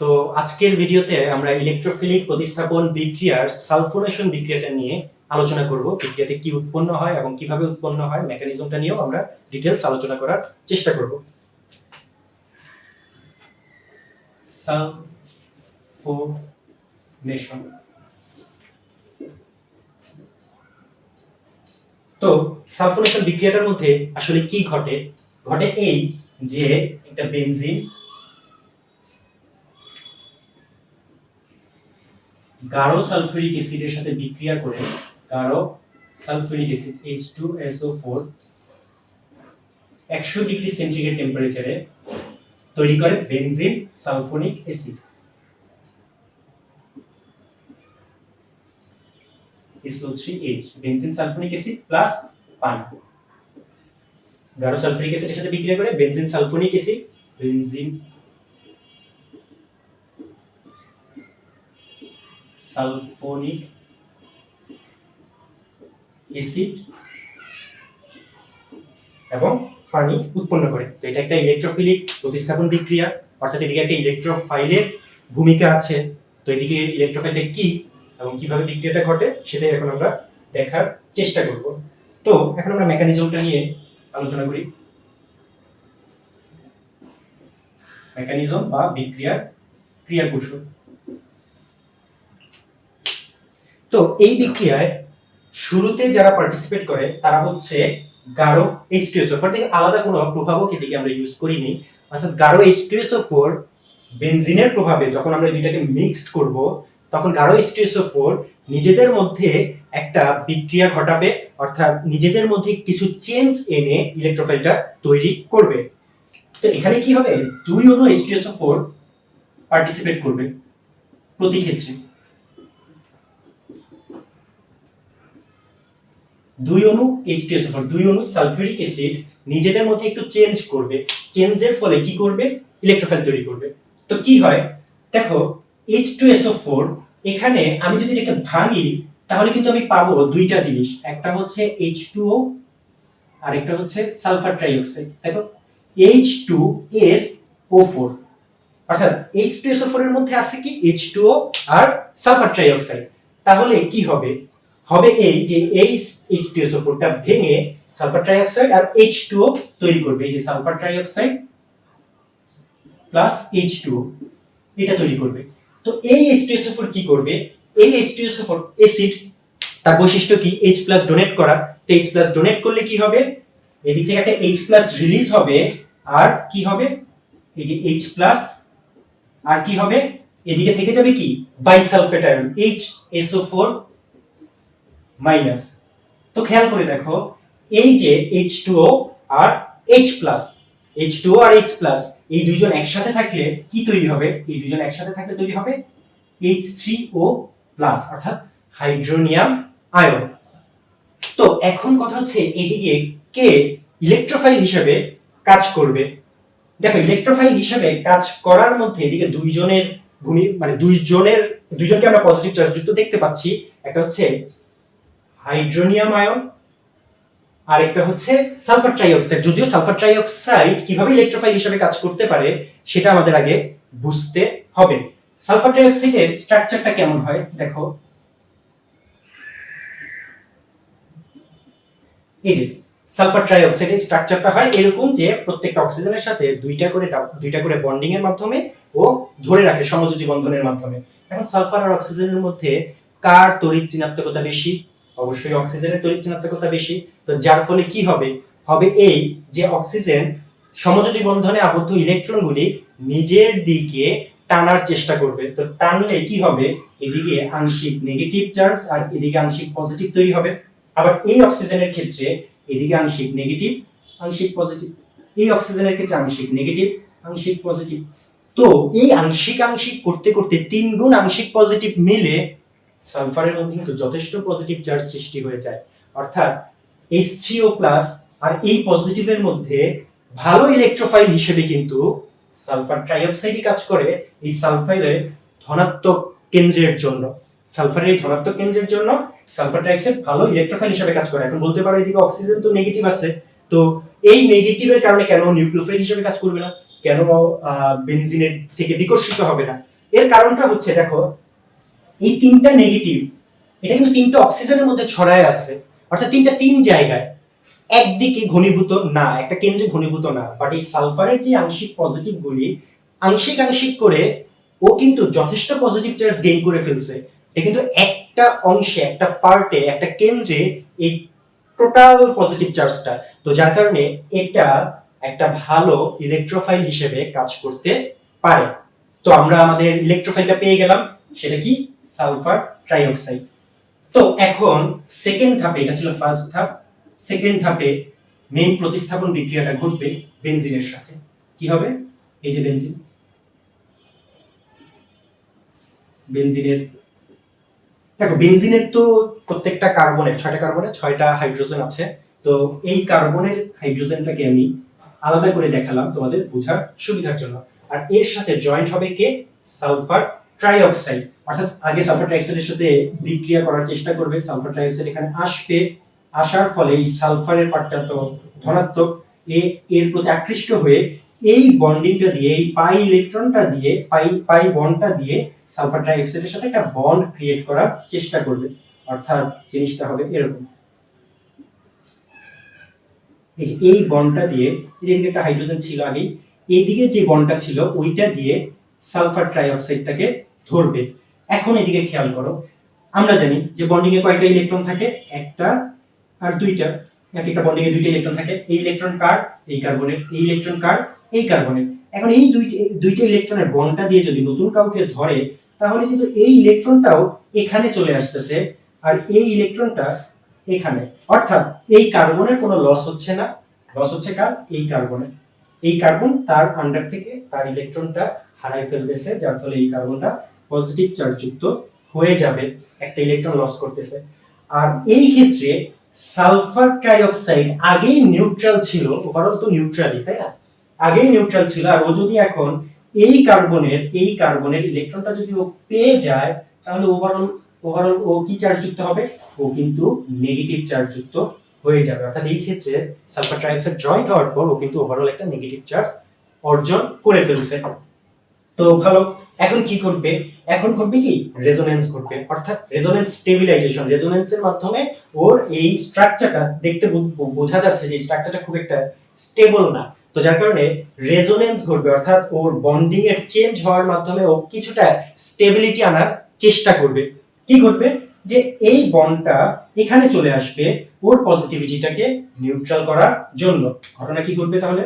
তো আজকের ভিডিওতে আমরা ইলেকট্রোফিলিক প্রতিস্থাপন বিক্রিয়ার সালফোনেশন বিক্রিয়াটা নিয়ে আলোচনা করব। বিক্রিয়াতে কি উৎপন্ন হয় এবং কীভাবে উৎপন্ন হয় মেকানিজমটা নিয়েও আমরা ডিটেলস আলোচনা করার চেষ্টা করব। সালফোনেশন। তো সালফোনেশন বিক্রিয়াটার মধ্যে আসলে কি ঘটে? ঘটে এই যে একটা বেনজিন গাঢ় সালফিউরিক অ্যাসিডের সাথে বিক্রিয়া করে গাঢ় sulphuric acid H two SO four একশো ডিগ্রি সেন্টিগ্রেড টেম্পারেচারে তৈরি করে benzene sulphonic acid. SO3H benzene sulphonic acid plus পানি। গাঢ় সালফিউরিক অ্যাসিডের সাথে বিক্রিয়া করে benzene sulphonic acid, benzene sulphonic acid এবং পানি উৎপন্ন করে। তো এটা একটা ইলেকট্রোফিলিক প্রতিস্থাপন বিক্রিয়া, অর্থাৎ এদিকে একটা ইলেকট্রোফাইলের ভূমিকা আছে। তো এদিকে ইলেকট্রোফাইলটা কি এবং কীভাবে বিক্রিয়াটা ঘটে সেটাই এখন আমরা দেখার চেষ্টা করব। তো এখন আমরা মেকানিজমটা নিয়ে আলোচনা করি। মেকানিজম বা বিক্রিয়ার ক্রিয়া কৌশল তো এই বিক্রিয়ায় শুরুতে যারা পার্টিসিপেট করে, তারা হচ্ছে গাঢ় এইচ টু এসও ফোর আলাদা কোনো প্রভাবক এদিকে আমরা ইউজ করিনি। অর্থাৎ গাঢ় এইচ টু এসও ফোর বেনজিনের প্রভাবে যখন আমরা দুইটাকে মিক্সড করব, তখন গাঢ় এইচ টু এসও ফোর নিজেদের মধ্যে একটা বিক্রিয়া ঘটাবে, অর্থাৎ নিজেদের মধ্যে কিছু চেঞ্জ এনে ইলেকট্রোফাইলটা তৈরি করবে। তো এখানে কি হবে? দুই অনু H two SO four participate করবে প্রতি ক্ষেত্রে। দুই অণু H2SO4 দুই অণু সালফিউরিক অ্যাসিড নিজেদের মধ্যে একটু চেঞ্জ করবে। চেঞ্জের ফলে কি করবে? ইলেকট্রোফাইল তৈরি করবে। তো কি হয়? দেখো H2SO4 এখানে আমি যদি এটাকে ভাঙি, তাহলে কিন্তু আমি পাবো দুইটা জিনিস। একটা হচ্ছে H2O আর একটা হচ্ছে সালফার ট্রাইঅক্সাইড দেখো H2SO4 অর্থাৎ H2SO4 এর মধ্যে আছে কি? H2O আর সালফার ট্রাইঅক্সাইড তাহলে কি হবে? হবে এই যে এই H2SO4 টা ভেঙে সালফার ট্রাইঅক্সাইড আর H2O তৈরি করবে। এই যে সালফার ট্রাইঅক্সাইড প্লাস H2O এটা তৈরি করবে। তো এই H2SO4 কি করবে? এই H2SO4 অ্যাসিড তার বৈশিষ্ট্য কি? H প্লাস ডোনেট করা। তো H প্লাস ডোনেট করলে কি হবে? এদিক থেকে একটা H প্লাস রিলিজ হবে। আর কি হবে? এই যে H প্লাস আর কি হবে? এদিকে থেকে যাবে কি? বাইসালফেট আয়ন HSO4 মাইনাস তো খেয়াল করে দেখো, এই যে H2O আর H প্লাস H2O আর H প্লাস এই দুইজন একসাথে থাকলে কি তৈরি হবে? এই দুইজন একসাথে থাকলে তৈরি হবে H3O প্লাস অর্থাৎ হাইড্রোনিয়াম আয়ন। তো এখন কথা হচ্ছে এদিকে কে ইলেকট্রোফাইল হিসেবে কাজ করবে? দেখো ইলেকট্রোফাইল হিসেবে কাজ করার মধ্যে এদিকে দুইজনের ভূমি মানে দুইজনের দুইজনকে আমরা পজিটিভ চার্জ যুক্ত দেখতে পাচ্ছি। একটা হচ্ছে হাইড্রোনিয়াম আয়ন আর একটা হচ্ছে সালফার ট্রাইঅক্সাইড। যদিও সালফার ট্রাইঅক্সাইড কীভাবে ইলেকট্রোফাইল হিসেবে কাজ করতে পারে, সেটা আমাদের আগে বুঝতে হবে। সালফার ট্রাইঅক্সাইডের স্ট্রাকচারটা কেমন হয়, দেখো। এই যে, সালফার ট্রাইঅক্সাইডের স্ট্রাকচারটা হয় এরকম যে, প্রত্যেকটা অক্সিজেনের সাথে দুইটা করে দুইটা করে বন্ডিং এর মাধ্যমে ও ধরে রাখে, সমযোজী বন্ধনের মাধ্যমে। এখন সালফার আর অক্সিজেনের মধ্যে কার তড়িৎ ঋণাত্মকতা বেশি? অবশ্যই অক্সিজেনের তড়িৎ ঋণাত্মকতা বেশি। তো যার ফলে কি হবে? হবে এই যে অক্সিজেন সমযোজী বন্ধনে আবদ্ধ ইলেকট্রনগুলি নিজের দিকে টানার চেষ্টা করবে। তো টানলে কি হবে? এদিকে আংশিক নেগেটিভ চার্জ আর এদিকে আংশিক পজিটিভ তৈরি হবে। আবার এই অক্সিজেনের ক্ষেত্রে এদিকে আংশিক নেগেটিভ আংশিক পজিটিভ এই অক্সিজেনের ক্ষেত্রে আংশিক নেগেটিভ আংশিক পজিটিভ তো এই আংশিক আংশিক করতে করতে তিন গুণ আংশিক পজিটিভ মিলে সালফারের মধ্যে কিন্তু যথেষ্ট পজিটিভ চার্জ সৃষ্টি হয়ে যায়। অর্থাৎ H3O প্লাস আর এই পজিটিভের মধ্যে ভালো ইলেকট্রোফাইল হিসেবে কিন্তু সালফার ট্রাইঅক্সাইডই কাজ করে এই সালফাইলের ধনাত্মক কেন্দ্রের জন্য। সালফারের এই ধনাত্মক কেন্দ্রের জন্য সালফার ট্রাইঅক্সাইড ভালো ইলেকট্রোফাইল হিসেবে কাজ করে। এখন বলতে পারো এদিকে অক্সিজেন তো নেগেটিভ আছে। তো এই নেগেটিভের কারণে কেন নিউক্লিওফাইল হিসেবে কাজ করবে না? কেন বেনজিনের থেকে বিকর্ষিত হবে না? এর কারণটা হচ্ছে, দেখো এই তিনটা নেগেটিভ এটা কিন্তু তিনটা অক্সিজেনের মধ্যে ছড়ায় আছে অর্থাৎ তিনটা তিন জায়গায়। একদিকে ঘনীভূত না, একটা কেন্দ্রে ঘনীভূত না বাট এই সালফারের যে আংশিক পজিটিভ গুলি, আংশিক আংশিক করে ও কিন্তু যথেষ্ট পজিটিভ চার্জ গেইন করে ফেলছে। এটা কিন্তু একটা অংশে, একটা পার্টে একটা কেন্দ্রে এই টোটাল পজিটিভ চার্জটা তো যার কারণে এটা একটা ভালো ইলেকট্রোফাইল হিসেবে কাজ করতে পারে। তো আমরা আমাদের ইলেকট্রোফাইলটা পেয়ে গেলাম, সেটা কি? Sulphur trioxide. তো এখন সেকেন্ড ধাপে, এটা ছিল ফার্স্ট ধাপ সেকেন্ড ধাপে মেইন প্রতিস্থাপন বিক্রিয়াটা ঘটবে বেনজিনের সাথে। কি হবে? এই যে বেনজিন বেনজিনের দেখো বেনজিনের তো প্রত্যেকটা কার্বনের ছয়টা কার্বনের ছয়টা হাইড্রোজেন আছে। তো এই কার্বনের হাইড্রোজেনটাকে আমি আলাদা করে দেখালাম তোমাদের বোঝার সুবিধার জন্য। আর এর সাথে জয়েন্ট হবে কে? সালফার ট্রাইঅক্সাইড অর্থাৎ আগে সালফার ট্রাইঅক্সাইডের সাথে বিক্রিয়া করার চেষ্টা করবে, সালফার ট্রাইঅক্সাইড এখানে আসবে। আসার ফলে এই সালফারের পার্টটা তো ধনাত্মক, এ, এর প্রতি আকৃষ্ট হয়ে এই বন্ডিংটা দিয়ে, এই পাই ইলেকট্রনটা দিয়ে পাই পাই বন্ডটা দিয়ে সালফার ট্রাইঅক্সাইডের সাথে একটা বন্ড ক্রিয়েট করার চেষ্টা করবে। অর্থাৎ জিনিসটা হবে এরকম। এই যে এই বন্ডটা দিয়ে, এই যে একটা হাইড্রোজেন ছিল আগেই এইদিকে যে বন্ডটা ছিল, ওইটা দিয়ে সালফার ট্রাইঅক্সাইডটাকে ধরবে। এখন এদিকে খেয়াল করো, আমরা জানি যে বন্ডিং এ কয়টা ইলেকট্রন থাকে, একটা আর দুইটা। এক একটা বন্ডিং এ দুইটা ইলেকট্রন থাকে, এই ইলেকট্রন কার? এই কার্বনের এই ইলেকট্রন কার? এই কার্বনের এখন এই দুইটা দুইটা ইলেকট্রনের বন্ডটা দিয়ে যদি নতুন কাউকে ধরে, তাহলে কিন্তু এই ইলেকট্রনটাও এখানে চলে আসতেছে আর এই ইলেকট্রনটা এখানে। অর্থাৎ এই কার্বনের কোনো লস হচ্ছে না। লস হচ্ছে কার? এই কার্বনের এই কার্বন তার আন্ডার থেকে তার ইলেকট্রনটা হারাই ফেলতেছে, যার ফলে এই কার্বনটা পজিটিভ চার্জ যুক্ত হয়ে যাবে, একটা ইলেকট্রন লস করতেছে। আর এই ক্ষেত্রে সালফার ট্রাইঅক্সাইড আগেই নিউট্রাল ছিল ওভারঅল তো নিউট্রালই তাই না? আগেই নিউট্রাল ছিল, আর ও যদি এখন এই কার্বনের এই কার্বনের ইলেকট্রনটা যদি ও পেয়ে যায়, তাহলে ওভারঅল ওভারঅল ও কি চার্জ যুক্ত হবে? ও কিন্তু নেগেটিভ চার্জ যুক্ত হয়ে যাবে। অর্থাৎ এই ক্ষেত্রে সালফার ট্রাইঅক্সাইড জয়েন্ট হওয়ার পর ও কিন্তু ওভারঅল একটা নেগেটিভ চার্জ অর্জন করে ফেলছে। তো ভালো, এখন কি করবে? এখন ঘটবে কি? রেজোনেন্স ঘটবে। অর্থাৎ রেজোনেন্স স্টেবিলাইজেশন রেজোনেন্সের মাধ্যমে ওর এই স্ট্রাকচারটা দেখতে বোঝা যাচ্ছে যে স্ট্রাকচারটা খুব একটা স্টেবল না। তো যার কারণে রেজোনেন্স ঘটবে, অর্থাৎ ওর বন্ডিং এর চেঞ্জ হওয়ার মাধ্যমে ও কিছুটা স্টেবিলিটি আনার চেষ্টা করবে। কি ঘটবে? যে এই বন্ডটা এখানে চলে আসবে ওর পজিটিভিটিটাকে নিউট্রাল করার জন্য। ঘটনা কি ঘটবে তাহলে?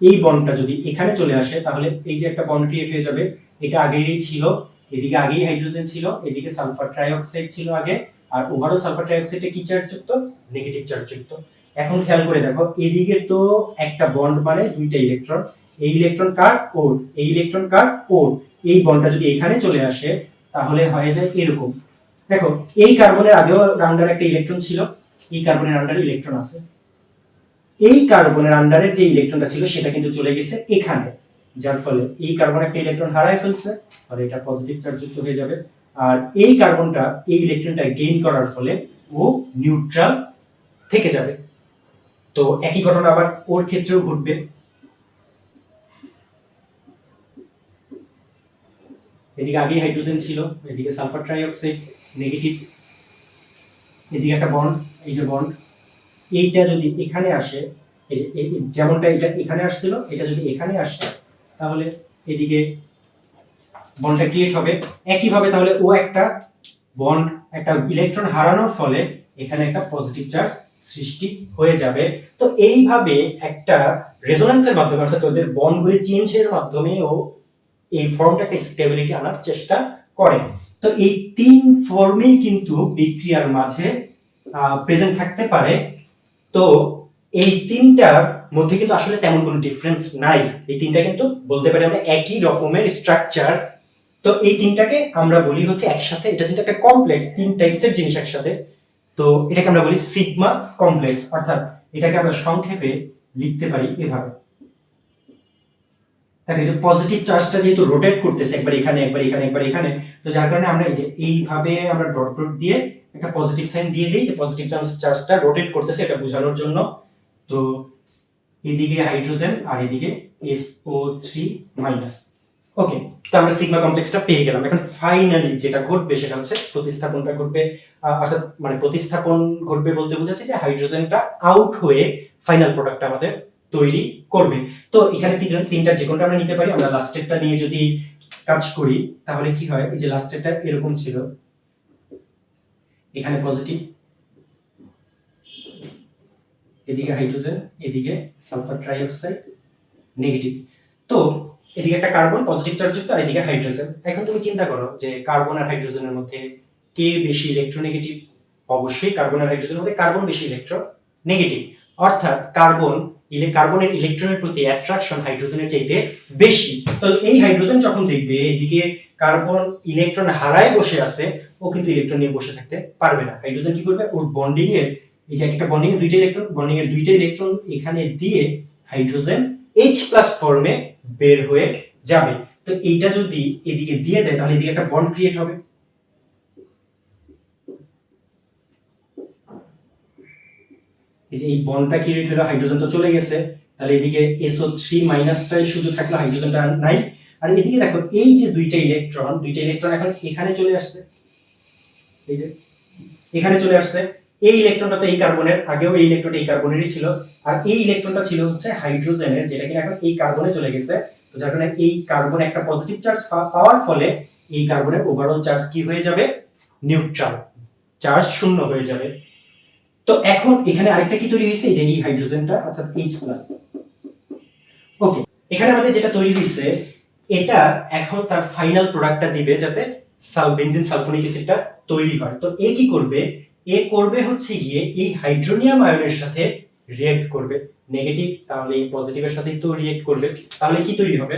এই বন্ডটা যদি এখানে চলে আসে, তাহলে এই যে একটা বন্ড ক্রিয়েট হয়ে যাবে, এটা আগেই ছিল, এদিকে আগেই হাইড্রোজেন ছিল, এদিকে সালফার ট্রাইঅক্সাইড ছিল আগে, আর ওভারঅল সালফার ট্রাইঅক্সাইডে কি চার্জ যুক্ত? নেগেটিভ চার্জ যুক্ত। এখন খেয়াল করে দেখো, এদিকে তো একটা বন্ড মানে দুইটা ইলেকট্রন এই ইলেকট্রন কার? ওর এই ইলেকট্রন কার? ওর এই বন্ডটা যদি এখানে চলে আসে, তাহলে হয়ে যায় এরকম। দেখো, এই কার্বনের আগেও আন্ডার একটা ইলেকট্রন ছিল, এই কার্বনের আন্ডারে ইলেকট্রন আছে। এই কার্বনের আন্ডারে যে ইলেকট্রনটা ছিল সেটা কিন্তু চলে গেছে এখানে, যার ফলে এই কার্বন একটা ইলেকট্রন হারায় ফেলছে আর এটা পজিটিভ চার্জ যুক্ত হয়ে যাবে। আর এই কার্বনটা এই ইলেকট্রনটা গেইন করার ফলে ও নিউট্রাল থেকে যাবে। তো একই ঘটনা আবার ওর ক্ষেত্রেও ঘটবে। এদিকে আগেই হাইড্রোজেন ছিল, এদিকে সালফার ট্রাইঅক্সাইড নেগেটিভ এদিকে একটা বন্ড এই যে বন্ড এইটা যদি এখানে আসে যেমনটা এটা এখানে আসছিল, এটা যদি এখানে আসে, তাহলে এদিকে বন্ডটা ক্রিয়েট হবে। একইভাবে তাহলে ও একটা বন্ড একটা ইলেকট্রন হারানোর ফলে এখানে একটা পজিটিভ চার্জ সৃষ্টি হয়ে যাবে। তো এইভাবে একটা রেজোনেন্সের মাধ্যমে, অর্থাৎ ওদের বন্ডগুলি চেঞ্জের মাধ্যমে ও এই ফর্মটা স্টেবিলিটি আনার চেষ্টা করে। তো এই তিন ফর্মেই কিন্তু বিক্রিয়ার মাঝে প্রেজেন্ট থাকতে পারে। তো এই তিনটার মধ্যে কিন্তু আসলে তেমন কোনো ডিফারেন্স নাই। এই তিনটা কিন্তু বলতে পারি আমরা একই রকমের স্ট্রাকচার তো এই তিনটাকে আমরা বলি হচ্ছে একসাথে। এটা যেটা একটা কমপ্লেক্স তিন টাইপসের জিনিস একসাথে, তো এটাকে আমরা বলি সিগমা কমপ্লেক্স অর্থাৎ এটাকে আমরা সংক্ষেপে লিখতে পারি এভাবে। দেখো যে পজিটিভ চার্জটা যেহেতু রোটেট করতেছে, একবার এখানে একবার এখানে একবার এখানে, তো যার কারণে আমরা এই যে এইভাবে আমরা ডট ডট দিয়ে একটা পজিটিভ সাইন দিয়ে দিই যে পজিটিভ চার্জ চার্জটা রোটেট করতেছে এটা বোঝানোর জন্য। তো এদিকে হাইড্রোজেন আর এদিকে এসও থ্রি মাইনাস ওকে তো আমরা সিগমা কমপ্লেক্সটা পেয়ে গেলাম। এখন ফাইনালি যেটা ঘটবে সেটা হচ্ছে প্রতিস্থাপনটা ঘটবে। অর্থাৎ মানে প্রতিস্থাপন ঘটবে বলতে বোঝাচ্ছে যে হাইড্রোজেনটা আউট হয়ে ফাইনাল প্রোডাক্ট আমাদের তৈরি করবে। তো এখানে তিনটা তিনটা যে কোনটা আমরা নিতে পারি, আমরা লাস্টেরটা নিয়ে যদি কাজ করি, তাহলে কি হয়? এই যে লাস্টেরটা এরকম ছিল। এখানে পজিটিভ এদিকে হাইড্রোজেন এদিকে সালফার ট্রাইঅক্সাইড নেগেটিভ তো এদিকে একটা কার্বন পজিটিভ চার্জযুক্ত আর এদিকে হাইড্রোজেন এখন তুমি চিন্তা করো যে কার্বন আর হাইড্রোজেনের মধ্যে কে বেশি ইলেকট্রোনেগেটিভ অবশ্যই কার্বন আর হাইড্রোজেনের মধ্যে কার্বন বেশি ইলেকট্রো নেগেটিভ অর্থাৎ কার্বন কার্বনের ইলেকট্রনের প্রতি অ্যাট্রাকশন হাইড্রোজেনের চাইতে বেশি। তো এই হাইড্রোজেন যখন দেখবে, এদিকে কার্বন ইলেকট্রন হারায় বসে আছে, ও কিন্তু ইলেকট্রন নিয়ে বসে থাকতে পারবে না। হাইড্রোজেন কি করবে? ওর বন্ডিং এর এই যে একটা বন্ডিং এর দুইটা ইলেকট্রন বন্ডিং এর দুইটা ইলেকট্রন এখানে দিয়ে হাইড্রোজেন এইচ প্লাস ফর্মে বের হয়ে যাবে। তো এইটা যদি এদিকে দিয়ে দেয়, তাহলে এদিকে একটা বন্ড ক্রিয়েট হবে। এই যে এই বন্ডটা ক্রিয়েট হলো, হাইড্রোজেন তো চলে গেছে। তাহলে এদিকে এসও থ্রি মাইনাসটাই শুধু থাকল, হাইড্রোজেনটা নাই। আর এদিকে দেখো, এই যে দুইটা ইলেকট্রন দুইটা ইলেকট্রন এখন এখানে চলে আসছে। এই যে, এখানে চলে আসছে। এই ইলেকট্রনটা তো এই কার্বনের আগেও এই ইলেকট্রনটা এই কার্বনেরই ছিল। আর এই ইলেকট্রনটা ছিল হচ্ছে হাইড্রোজেনের যেটা কিনা এখন এই কার্বনে চলে গেছে। তো যার কারণে এই কার্বনে একটা পজিটিভ চার্জ পাওয়ার ফলে এই কার্বনের ওভারঅল চার্জ কি হয়ে যাবে? নিউট্রাল চার্জ শূন্য হয়ে যাবে। তো এখন এখানে আরেকটা কি তৈরি হয়েছে? যে এই হাইড্রোজেনটা অর্থাৎ এইচ প্লাস ওকে এখানে আমাদের যেটা তৈরি হয়েছে এটা এখন তার ফাইনাল প্রোডাক্টটা দিবে যাতে বেনজিন সালফোনিক অ্যাসিডটা তৈরি হয়। তো এ কি করবে? এ করবে হচ্ছে গিয়ে এই হাইড্রোনিয়াম আয়নের সাথে রিয়েক্ট করবে। নেগেটিভ তাহলে এই পজিটিভের সাথেই তো রিয়েক্ট করবে। তাহলে কি তৈরি হবে?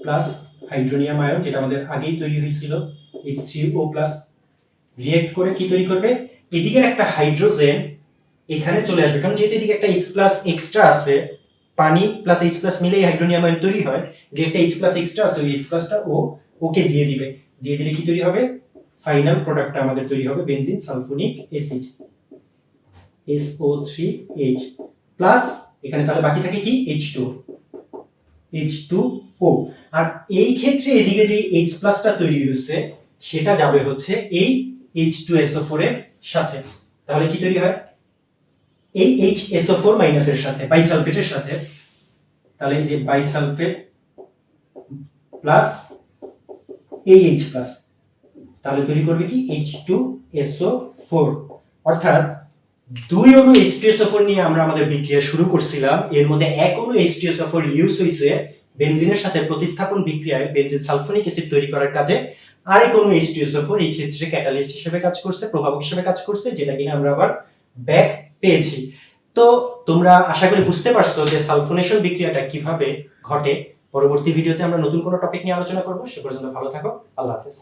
প্লাস হাইড্রোনিয়াম আয়ন যেটা আমাদের আগেই তৈরি হয়েছিল H three O plus react করে কি তৈরি করবে? এদিকের একটা হাইড্রোজেন এখানে চলে আসবে। কারণ যেহেতু এদিকে একটা এইচ প্লাস এক্সট্রা আছে, পানি প্লাস এইচ প্লাস মিলেই হাইড্রোনিয়াম আয়ন তৈরি হয়, যে একটা এইচ প্লাস এক্সট্রা আছে, ওই এইচ প্লাসটা ও ওকে দিয়ে দিবে। দিয়ে দিলে কি তৈরি হবে? ফাইনাল প্রোডাক্টটা আমাদের তৈরি হবে benzene sulphonic acid SO3H three H plus এখানে তাহলে বাকি থাকে কি? H two H two O আর এই ক্ষেত্রে এদিকে যে এইচ প্লাসটা তৈরি হয়েছে, সেটা যাবে হচ্ছে এই এইচ টু এসও ফোর এর সাথে। তাহলে কি তৈরি হয়? এই এইচ এসও ফোর মাইনাসের সাথে বাইসালফেটের সাথে, তাহলে যে বাইসালফেট প্লাস এই এইচ প্লাস তাহলে তৈরি করবে কি? এইচ টু এসও ফোর অর্থাৎ দুই অনু এইচ টু ফোর নিয়ে আমরা আমাদের বিক্রিয়া শুরু করছিলাম। এর মধ্যে এক অনু H two SO four use হয়েছে বেনজিনের সাথে প্রতিস্থাপন বিক্রিয়ায় বেনজিন সালফোনিক অ্যাসিড তৈরি করার কাজে। আরেক অনু এইচ টু এসও ফোর এই ক্ষেত্রে ক্যাটালিস্ট হিসেবে কাজ করছে, প্রভাবক হিসেবে কাজ করছে, যেটা কিনা আমরা আবার ব্যাক পেয়েছি। তো তোমরা আশা করি বুঝতে পারছ যে সালফোনেশন বিক্রিয়াটা কীভাবে ঘটে। পরবর্তী ভিডিওতে আমরা নতুন কোনো টপিক নিয়ে আলোচনা করব। সে পর্যন্ত ভালো থাকো। আল্লাহ হাফেজ।